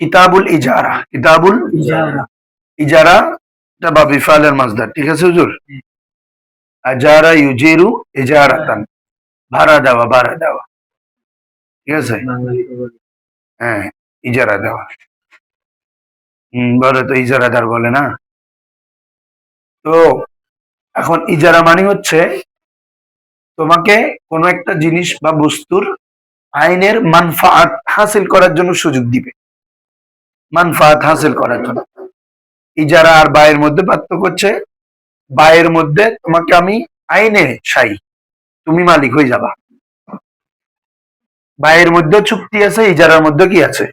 কিতাবুল ইজারা। কিতাবুল ইজারা। ইজারা এটা বা বিফালের মাজদার ঠিক আছে হুজুর? আজারা ইউজিরু ইজারাতান। ভাড়া দেওয়া ভাড়া দেওয়া। ঠিক আছে। হ্যাঁ ইজারা দেওয়া। হম বলে তো ইজারাদার বলে না। তো এখন ইজারা মানে হচ্ছে তোমাকে কোনো একটা জিনিস বা বস্তুর আইনের মানফাত হাসিল করার জন্য সুযোগ দিবে। মানফাত হাসিল করার জন্য। ইজারা আর বায়ের মধ্যে পার্থক্য হচ্ছে, বায়ের মধ্যে তোমাকে আমি আইনে সাই, তুমি মালিক হয়ে যাবা। বায়ের মধ্যে চুক্তি আছে, ইজারার মধ্যে কি আছে?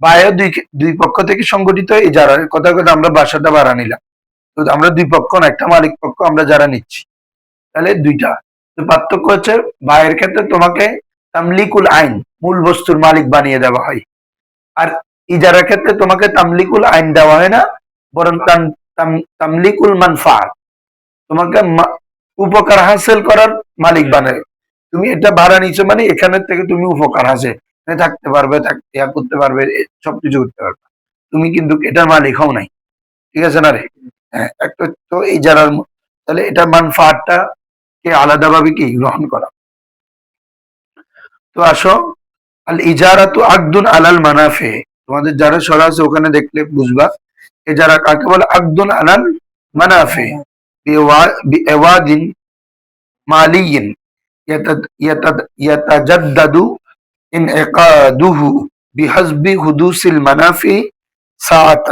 বায়ও দুই দুই পক্ষ থেকে সংগঠিত, ইজারার কথা কথা আমরা বাসাটা ভাড়া নিলাম। তো আমরা দুই পক্ষ না, একটা মালিক পক্ষ আমরা যারা নিচ্ছি। তাহলে দুইটা। তো পার্থক্য হচ্ছে, বায়ের ক্ষেত্রে তোমাকে তামলিকুল আইন, মূল বস্তুর মালিক বানিয়ে দেওয়া হয়। আর ইজারার ক্ষেত্রে তোমাকে তামলিকুল আইন দেওয়া হয় না বরং তাম- তাম- তামলিকুল মানফাত তোমাকে উপকার হাসিল করার মালিক বানায়। তুমি এটা ভাড়া নিচ্ছ মানে এখানের থেকে তুমি উপকার হাসে। থাকতে পারবে করতে পারবে সবকিছু করতে পারবে। তুমি কিন্তু এটার মালিক হও নাই। ঠিক আছে না রে? হ্যাঁ একটা তো এই যারার তাহলে এটা মানফাতটা কে আলাদাভাবে কি গ্রহণ করা? তো আসো আল ইজারা তো আকদুন আলাল মানাফে। তোমাদের যারা সরা আছে ওখানে দেখলে বুঝবা এজারা কাকে বলে আকদুন আলাল মানাফে বিওয়া- বিএওয়াদিন মালিয়িন يتد- يتد- يتجدد انعقاده بحسب حدوث المنافع ساعة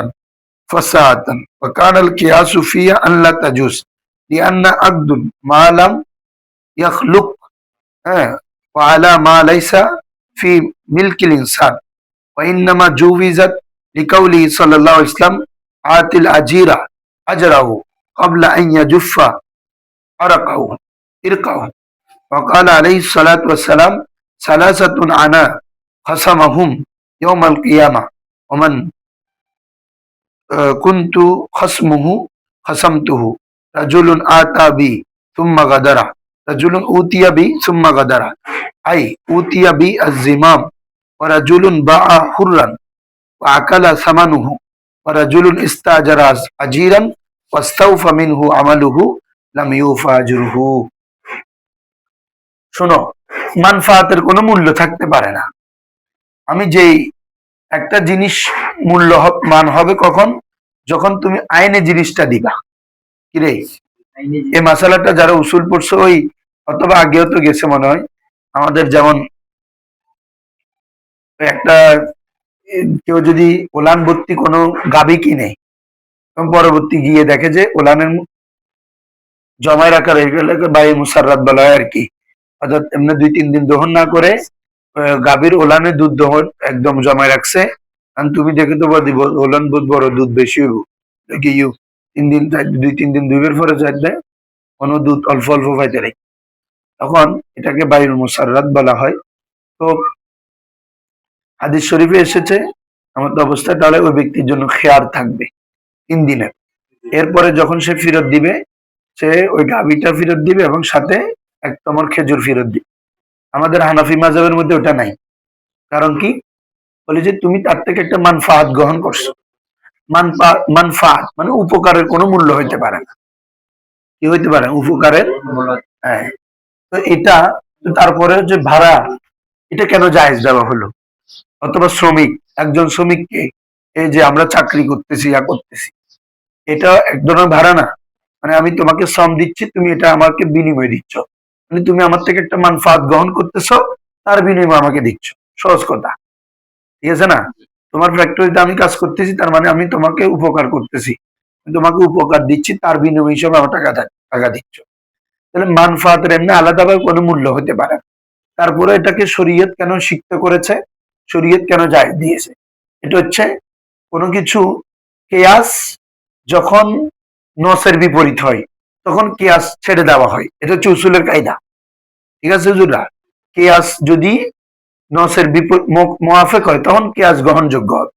فساعة وكان القياس فيها أن لا تجوز لأن عقد ما لم يخلق آه، وعلى ما ليس في ملك الإنسان وإنما جوزت لقوله صلى الله عليه وسلم آت الأجير أجره قبل أن يجف عرقه إرقه وقال عليه الصلاة والسلام ثلاثة أنا خصمهم يوم القيامة ومن آه، كنت خصمه خصمته رجل آتى بي ثم غدر رجل أوتي بي ثم غدر أي أوتي بي الزمام. ওরাজুলুন বা হুররান আকালা সামানুহু ওরাজুলুন আজিরান আমালুহু মানফাতের কোনো মূল্য থাকতে পারে না। আমি যেই একটা জিনিস মূল্য মান হবে কখন? যখন তুমি আইনে জিনিসটা দিবা। কিরে এই মশালাটা যারা উসুল পড়ছে ওই অথবা আগেও তো গেছে মনে হয়। আমাদের যেমন একটা কেউ যদি ওলান ভর্তি কোনো গাবি কিনে পরবর্তী গিয়ে দেখে যে ওলানের জমায় রাখার এগুলোকে বাই মুসাররাত বলা হয় আর কি। অর্থাৎ এমনি দুই, তিন দিন দহন না করে গাভীর ওলানে দুধ দহন একদম জমায় রাখছে। কারণ তুমি দেখে তো বলি ওলান দুধ বড় দুধ বেশি হইব। ইউ, তিন দিন দুই, তিন দিন দুইবার পরে চাইলে কোনো দুধ অল্প অল্প পাইতে রাখি তখন এটাকে বায়ুল মুসাররাত বলা হয়। তো হাদিস শরীফে এসেছে, আমাদের অবস্থা তাহলে ওই ব্যক্তির জন্য খেয়ার থাকবে তিন দিনের এরপরে যখন সে ফেরত দিবে, সে ওই গাভিটা ফেরত দিবে এবং সাথে এক তোমার খেজুর ফেরত দিবে। আমাদের হানাফি মাজাবের মধ্যে ওটা নাই। কারণ কি? বলে যে তুমি তার থেকে একটা মানফাত গ্রহণ করছ। মানফা মানফাত মানে উপকারের কোনো মূল্য হইতে পারে না। কি হইতে পারে? উপকারের? হ্যাঁ। তো এটা তারপরে যে ভাড়া, এটা কেন জায়েজ দেওয়া হলো? অথবা শ্রমিক, একজন শ্রমিককে এই যে আমরা চাকরি করতেছি, ইয়া করতেছি। এটা এক ধরনের ভাড়া না। মানে আমি তোমাকে শ্রম দিচ্ছি, তুমি এটা আমাকে বিনিময় দিচ্ছ। মানে তুমি আমার থেকে একটা মানফাত গ্রহণ করতেছো, তার বিনিময় আমাকে দিচ্ছ। সহজ কথা। ঠিক আছে না? তোমার ফ্যাক্টরিতে আমি কাজ করতেছি, তার মানে আমি তোমাকে উপকার করতেছি। তোমাকে উপকার দিচ্ছি, তার বিনিময় হিসেবে আমার টাকা টাকা দিচ্ছ। তাহলে মানফাতের এমনি আলাদাভাবে কোনো মূল্য হতে পারে। তারপরে এটাকে শরীয়ত কেন শিখতে করেছে? শরীয়ত কেন যায় দিয়েছে? এটা হচ্ছে কোনো কিছু কেয়াস যখন নসের বিপরীত হয়, তখন কেয়াস ছেড়ে দেওয়া হয়। এটা হচ্ছে উসুলের কায়দা। ঠিক আছে হুজুররা? কেয়াস যদি নসের বিপরীত মোয়াফেক হয়, তখন কেয়াস গ্রহণযোগ্য হবে।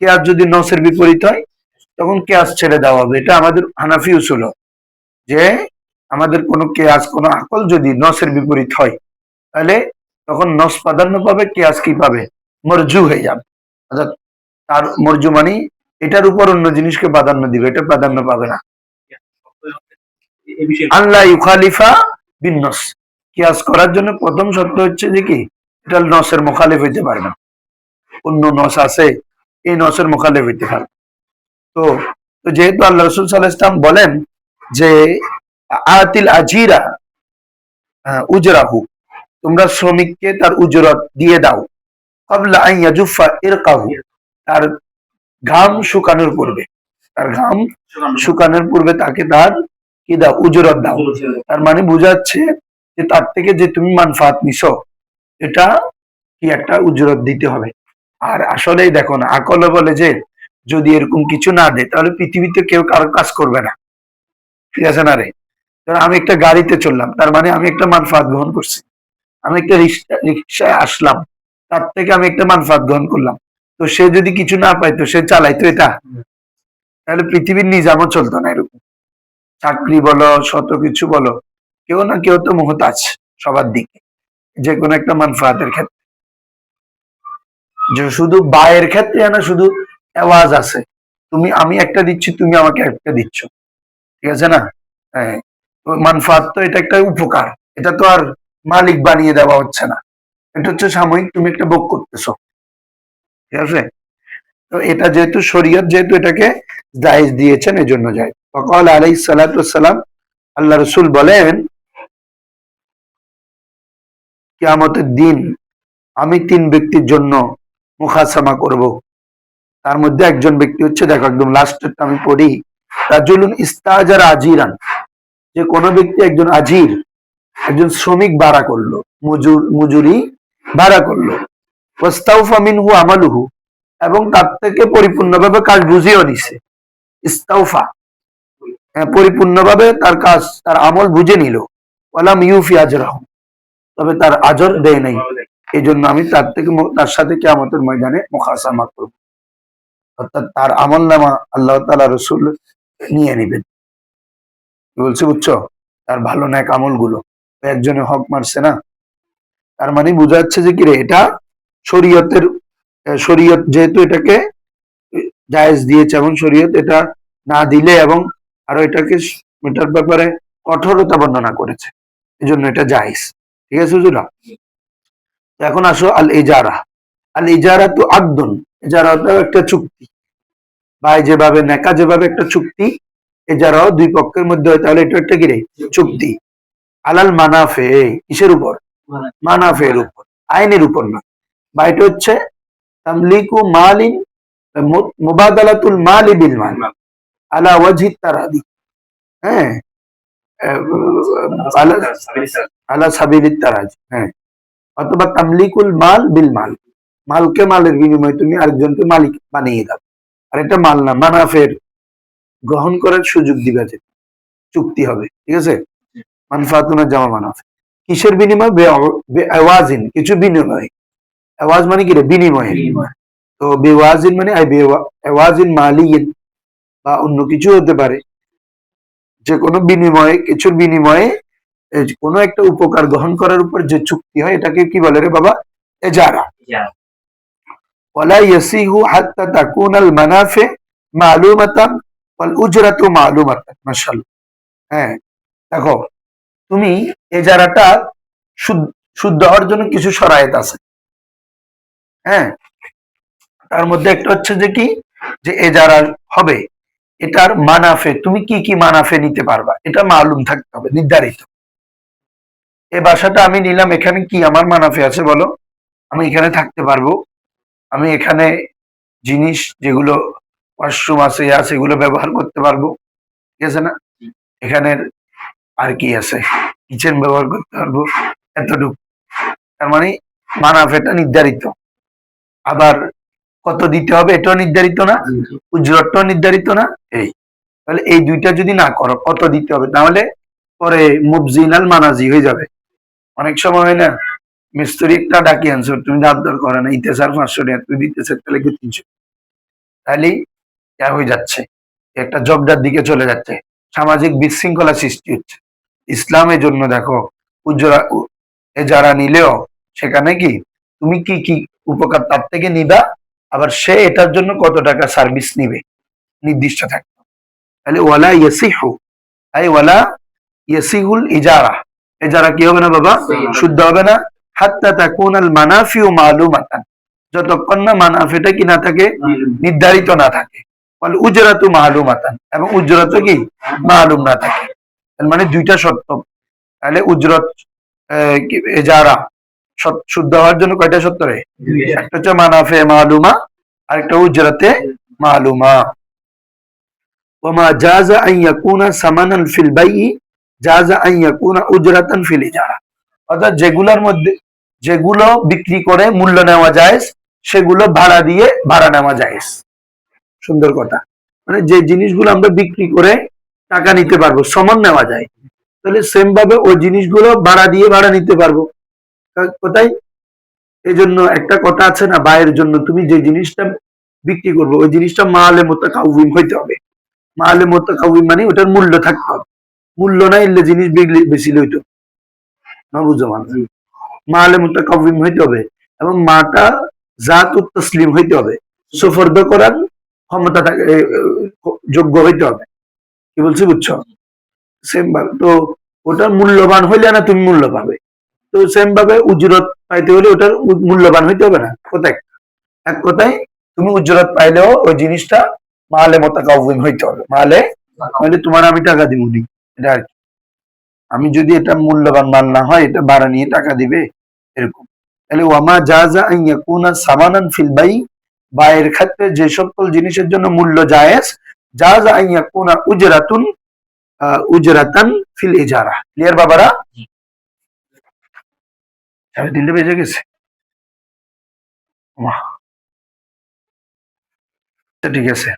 কেয়াস যদি নসের বিপরীত হয়, তখন কেয়াস ছেড়ে দেওয়া হবে। এটা আমাদের হানাফি উসুল যে আমাদের কোনো কেয়াস, কোনো আকল যদি নসের বিপরীত হয়, তাহলে তখন নস প্রাধান্য পাবে, কেয়াস কি পাবে? মরজু হয়ে যাবে। অর্থাৎ তার মর্জমানি এটার উপর অন্য জিনিসকে প্রাধান্য দিবে, এটা প্রাধান্য পাবে না। আল্লাহ ইউখালিফা করার জন্য প্রথম শর্ত হচ্ছে যে কি? এটা নসের মোখালেফ হইতে পারে না। অন্য নস আছে, এই নসের মোখালেফ হইতে পারে। তো তো যেহেতু আল্লাহ রসুল সাল্লাহ ইসলাম বলেন যে আতিল আজিরা উজরাহু তোমরা শ্রমিককে তার উজরত দিয়ে দাও। কবলা আইয়াজুফা ইরকাহু। তার ঘাম শুকানোর পূর্বে। তার ঘাম শুকানোর পূর্বে। তাকে তার কি দাও? উজরত দাও। তার মানে বোঝাচ্ছে যে তার থেকে যে তুমি মানফাত নিছো এটা কি একটা উজরত দিতে হবে। আর আসলেই দেখো না আকলে বলে যে যদি এরকম কিছু না দেয় তাহলে পৃথিবীতে কেউ কারও কাজ করবে না। ঠিক আছে না রে? আমি একটা গাড়িতে চললাম তার মানে আমি একটা মানফাত গ্রহণ করছি। আমি একটা রিক্সা, রিক্সায় আসলাম। তার থেকে আমি একটা মানফাত গ্রহণ করলাম। তো সে যদি কিছু না পাইতো সে চালাইতো এটা তাহলে পৃথিবীর নিজামও চলতো না এরকম। চাকরি বলো, শত কিছু বলো, কেউ না কেউ তো মহতাজ সবার দিকে যে কোনো একটা মানফাতের ক্ষেত্রে। যে শুধু বায়ের ক্ষেত্রে না, শুধু আওয়াজ আছে। তুমি, আমি একটা দিচ্ছি, তুমি আমাকে একটা দিচ্ছ। ঠিক আছে না? হ্যাঁ মানফাত তো এটা একটা উপকার। এটা তো আর মালিক বানিয়ে দেওয়া হচ্ছে না। এটা হচ্ছে সাময়িক, তুমি একটা ভোগ করতেছো। ঠিক আছে? তো এটা যেহেতু শরীয়ত, যেহেতু এটাকে জায়েজ দিয়েছেন, এজন্য যায় ফকাল আলাই সালাতাম আল্লাহ রসুল বলেন, কিয়ামতের দিন আমি তিন ব্যক্তির জন্য মুখাসামা করব। তার মধ্যে একজন ব্যক্তি হচ্ছে, দেখো একদম লাস্টেরটা আমি পড়ি, রাজুলুন ইস্তাজার আজিরান যে কোনো ব্যক্তি একজন আজির একজন শ্রমিক ভাড়া করল মজুর ভাড়া করল। ওয়াস্তাউফা আমালুহু এবং তার থেকে পরিপূর্ণভাবে কাজ বুঝিয়েও নিছে। ইস্তাউফা হ্যাঁ, পরিপূর্ণভাবে তার কাজ তার আমল বুঝে নিল। ওয়ালাম ইউফি আজরাহু তবে তার আজর দেয় নাই। এই জন্য আমি তার থেকে তার সাথে কেয়ামতের ময়দানে মুখাসামা করব। অর্থাৎ তার আমল নামা আল্লাহ তালা রসুল নিয়ে নিবেন। কি বলছি বুঝছ? তার ভালো ন্যাক আমলগুলো একজনে হক মারছে না। তার মানে বোঝা যাচ্ছে যে কি রে, এটা শরীয়তের, শরীয়ত যেহেতু এটাকে জায়েজ দিয়েছে, এবং শরীয়ত এটা না দিলে এবং আরও এটাকে এটার ব্যাপারে কঠোরতা বর্ণনা করেছে এই জন্য এটা জায়েজ। ঠিক আছে হুজুরা? এখন আসো আল ইজারা আল ইজারা তো আকদন এজারাটাও একটা চুক্তি। ভাই যেভাবে, নেকা যেভাবে একটা চুক্তি, এজারাও দুই পক্ষের মধ্যে হয়, তাহলে এটা একটা কি রে? চুক্তি। আলাল মানাফে কিসের উপর? মানাফের উপর আইনের উপর না। বা এটা হচ্ছে তামলিকু মালিন মুবাদালাতুল মালি বিল মাল। আলা ওয়াজহি তারাদি। হ্যাঁ? আলা সাবিলিত তারাজি হ্যাঁ। অথবা তামলিকুল মাল বিল মাল। মালকে মালের বিনিময়ে তুমি আরেকজনকে মালিক বানিয়ে দাও। আর এটা মাল না মানাফের। গ্রহণ করার সুযোগ দিবে চুক্তি হবে ঠিক আছে? মানফাতুনা জামা মানাফে। কিসের বিনিময়? আওয়াজিন কিছু বিনিময়। আওয়াজ মানে কি রে? বিনিময়ে। তো বেওয়াজিন মানে আওয়াজিন মালিয়িন বা অন্য কিছু হতে পারে। যে কোনো বিনিময়ে কিছুর বিনিময়ে কোনো একটা উপকার গ্রহণ করার উপর যে চুক্তি হয় এটাকে কি বলে রে বাবা? এজারা। ওয়ালা ইয়াসিহু হাত্তা তাকুনা আল মালুমাতান ওয়াল উজরাতু মালুমাতান মাশাআল্লাহ। হ্যাঁ দেখো তুমি এজারাটা শুদ্ধ- হওয়ার জন্য কিছু শরায়েত আছে। হ্যাঁ? তার মধ্যে একটা হচ্ছে যে কি? যে এজারা হবে এটার মানাফে তুমি কি কি মানাফে নিতে পারবা? এটা মালুম থাকতে হবে নির্ধারিত। এই বাসাটা আমি নিলাম এখানে কি আমার মানাফে আছে বলো? আমি এখানে থাকতে পারব। আমি এখানে জিনিস যেগুলো ওয়াশরুম আছে আছে এগুলো ব্যবহার করতে পারব। ঠিক আছে না? এখানের আর কি আছে? কিচেন ব্যবহার করতে পারব এতটুকু। তার মানে মানাফেটা নির্ধারিত। আবার কত দিতে হবে এটাও নির্ধারিত না? উজ্জ্বলটাও নির্ধারিত না? এই। তাহলে এই দুইটা যদি না করো, কত দিতে হবে? তাহলে পরে মুবজিনাল মানাজি হয়ে যাবে। অনেক সময় হয় না, মিস্ত্রি একটা ডাকি আনছো, তুমি দাব দর করে না ইতে স্যার পাঁচশো টাকা, তুমি দিতেছে তাহলে কি তিনশো? তাহলে যা হয়ে যাচ্ছে। একটা জগদার দিকে চলে যাচ্ছে। সামাজিক বিশৃঙ্খলা সৃষ্টি হচ্ছে। ইসলামের জন্য দেখো উজ্জ্বলা এ যারা নিলেও সেখানে কি তুমি কি কি উপকার তার থেকে নিবা? আবার সে এটার জন্য কত টাকা সার্ভিস নিবে? নির্দিষ্ট থাকবে তাহলে ওয়ালা ইয়াসিহু আই ওয়ালা ইয়াসিহুল ইজারা। ইজারা কি হবে না বাবা? শুদ্ধ হবে। না। হাত্তা তাকুন আল মালুমাতান। যতক্ষণ না মানাফিটা কি না থাকে নির্ধারিত না থাকে। বলে উজরাতু মালুমাতান এবং উজরত কি? মালুম না থাকে। মানে দুইটা শর্ত। তাহলে উজরত সৎ- শুদ্ধ হওয়ার জন্য কয়টা শর্ত রে? একটা হচ্ছে মানাফে মালুমা আরেকটা উজরাতে মালুমা ওমা জাজা আন ইয়াকুনা সামানান ফিল বাইই জাজা আন ইয়াকুনা উজরাতান ফিল ইজারা। অর্থাৎ যেগুলোর মধ্যে যেগুলো বিক্রি করে মূল্য নেওয়া যায় সেগুলো ভাড়া দিয়ে ভাড়া নেওয়া যায় সুন্দর কথা। মানে যে জিনিসগুলো আমরা বিক্রি করে টাকা নিতে পারব, সমান নেওয়া যায়। তাহলে সেম ভাবে ওই জিনিসগুলো ভাড়া দিয়ে ভাড়া নিতে পারব। কোথায়? এই জন্য একটা কথা আছে না, বায়ের জন্য তুমি যে জিনিসটা বিক্রি করব, ওই জিনিসটা মালে মোতাকাউম হইতে হবে। মালে মোতাকাউম মানে ওটার মূল্য থাকতে হবে। মূল্য না এলে জিনিস বেশি লইতো। না বুঝো মানে মালে মোতাকাউম হইতে হবে এবং মাটা জাত তসলিম হইতে হবে। সুফর্দ করার ক্ষমতা যোগ্য হইতে হবে। কি বলছি বুঝছ? সেম ভাবে, তো ওটার মূল্যবান হইলে না তুমি মূল্য পাবে। তো সেম ভাবে উজরত পাইতে হলে ওটার মূল্যবান হইতে হবে না। কোথায় এক কথায়, তুমি উজরত পাইলেও ওই জিনিসটা মালে মোতাকাউম হইতে হবে। মালে মানে তোমার আমি টাকা দিব নি এটা আর কি। আমি যদি এটা মূল্যবান মাল না হয়, এটা ভাড়া নিয়ে টাকা দিবে, এরকম। তাহলে ওয়ামা জাজা আন ইয়াকুনা সামানান ফিল বাই বায়ের ক্ষেত্রে যে সকল জিনিসের জন্য মূল্য জায়েজ জাজা আইয়া কোনা উজরাতুন আহ, উজরাতান ফিল ইজারা। ক্লিয়ার বাবারা? সাড়ে তিনটে বেজে গেছে। আচ্ছা, ঠিক আছে।